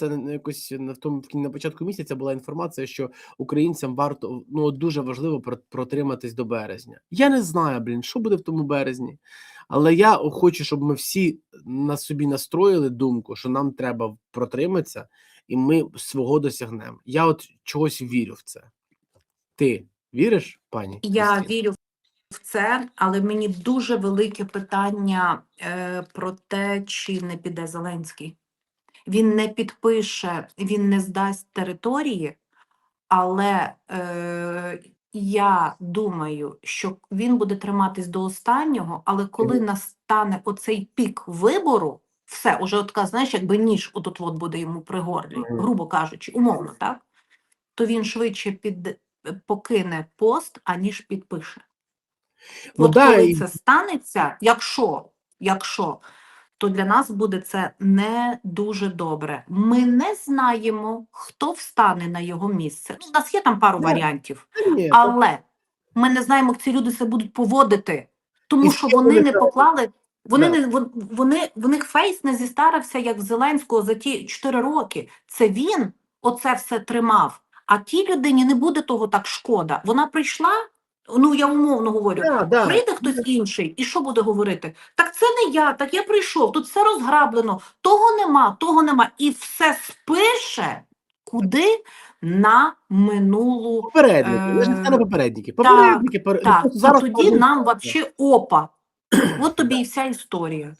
це якось на тому на початку місяця була інформація, що українцям варто ну дуже важливо про протриматись до березня. Я не знаю, блін, що буде в тому березні, але я хочу, щоб ми всі на собі настроїли думку, що нам треба протриматися, і ми свого досягнемо. Я от чогось вірю в це. Ти віриш, пані? Я вірю в це, але мені дуже велике питання е, про те, чи не піде Зеленський. Він не підпише, він не здасть території, але е, я думаю, що він буде триматись до останнього, але коли настане оцей пік вибору, все, уже от знаєш, якби ніж отут от буде йому при горлі, грубо кажучи, умовно, так? То він швидше під, покине пост, аніж підпише. Ну От да, коли і це станеться, якщо, якщо, то для нас буде це не дуже добре. Ми не знаємо, хто встане на його місце. Ну, у нас є там пару Да. варіантів, ні, але ми не знаємо, як ці люди себе будуть поводити, тому що вони не поклали. Вони не вони в них фейс не зістарився, як в Зеленського за ті 4 роки. Це він оце все тримав. А тій людині не буде того так шкода. Вона прийшла. Ну я умовно говорю, Да, да. Прийде хтось інший, і що буде говорити? Так це не я, так я прийшов, тут все розграблено, того нема, того нема. І все спише куди? На минулу. Попередники. Е... ж не попередники. попередники. так, пер... Так, зараз тоді нам взагалі опа. От тобі і вся історія.